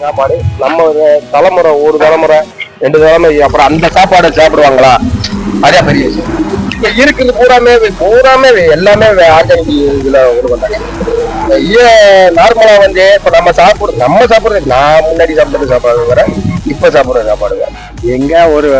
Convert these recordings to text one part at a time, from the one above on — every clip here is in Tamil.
சாப்பாடு. நம்ம ஒரு தலைமுறை ஒரு தலைமுறை ரெண்டு தலைமுறை அப்புறம் அந்த சாப்பாடை சாப்பிடுவாங்களா? அதே பெரிய விஷயம். இப்ப இருக்குது பூராமே பூராமே எல்லாமே ஆர்கானிக் இதுல கொண்டு வந்தாங்க நார்மலா வந்து இப்ப நம்ம சாப்பிடுறது நம்ம சாப்பிடுறது நான் முன்னாடி சாப்பிடுறது சாப்பாடு வேற இப்ப சாப்பிடுற சாப்பாடு வேற. எங்க ஒரு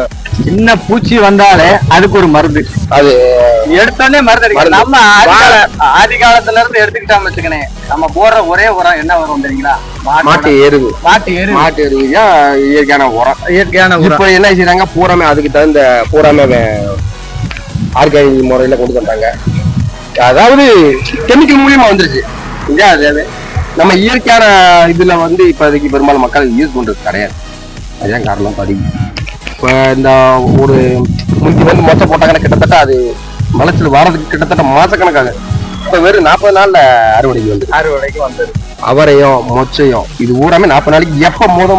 சின்ன பூச்சி வந்தாலே அதுக்கு ஒரு மருந்து. அது எடுத்தோடனே மருந்து அடிக்கணும். நம்ம ஆதி கால- ஆதி காலத்துல இருந்து எடுத்துக்கிட்டோம் வச்சுக்கனே நம்ம போடுற ஒரே உரம் என்ன வரும் தெரியுங்களா? மாட்டு எருவு. மாட்டு எரு மாட்டு எருவு இயற்கையான உரம். இயற்கையான இப்ப என்ன செய்றாங்க? பூராமே அதுக்கு தகுந்த பூராமே ஆர்கானிக் முறையில கொண்டு வந்தாங்க. அதாவது கெமிக்கல் மூலியமா வந்துருச்சு. இல்லையா அது நம்ம இயற்கையான இதுல வந்து இப்போதைக்கு பெரும்பாலும் மக்கள் யூஸ் பண்றது கிடையாது. அதுதான் காரணம். படி. இப்போ இந்த ஒரு முந்தி வந்து மொச்சை போட்டாங்கன்னா கிட்டத்தட்ட அது விளைச்சல் வாரதுக்கு கிட்டத்தட்ட மாசக்கணக்காக. இப்போ வெறும் நாற்பது நாள்ல அறுவடைக்கு வந்து அறுவடைக்கு வந்தது அவரையும் மொச்சையும் இது ஊராமே நாற்பது நாளைக்கு எப்ப முத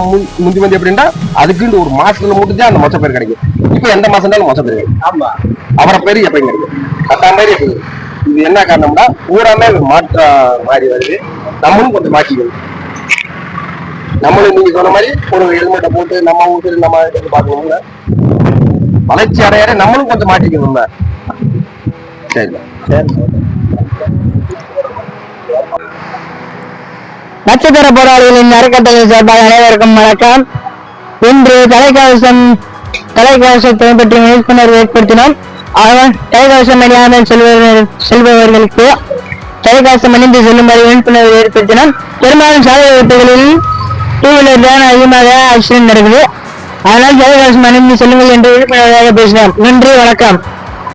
முந்தி வந்து எப்படின்னா அதுக்குன்னு ஒரு மாசத்துல மட்டும் தான் அந்த மொச்சை பேர் கிடைக்கும். இப்ப எந்த மாசம்னாலும் மொச்சை பேர் கிடைக்கும். ஆமா. அவரை பேர் எப்பயும் கிடைக்கும். அந்த மாதிரி இது என்ன காரணம்னா ஊராமே மாற்றம் மாறி வருது. நம்மளும் கொஞ்சம் மாற்றிக்கணும். நம்மளும் நீங்க சொன்ன மாதிரி ஒரு ஹெல்மெட்டை போட்டு நம்ம ஊசல் நம்ம இதுக்கு பார்க்கணும்ல. வளர்ச்சி அடையாத நம்மளும் கொஞ்சம் மாற்றிக்கணும்ல சரி. நட்சத்திர போராளிகளின் அறக்கட்டளை சார்பாக அனைவருக்கும் வணக்கம். இன்று தலைக்கவசம் தலைக்கவசத்தை பற்றி விழிப்புணர்வு ஏற்படுத்தினோம். அவர் தலைக்கவசம் அணியாமல் செல்பவர்கள் செல்பவர்களுக்கு தலைக்கவசம் அணிந்து செல்லும்படி விழிப்புணர்வு ஏற்படுத்தினோம். பெரும்பாலும் சாலை விபத்துகளில் டூ வீலர் தான் அதிகமாக ஆக்சிடென்ட் நடக்குது. அதனால் ஜெயகாசம் அணிந்து சொல்லுங்கள் என்று விழிப்புணர்வாக பேசினார். நன்றி வணக்கம்.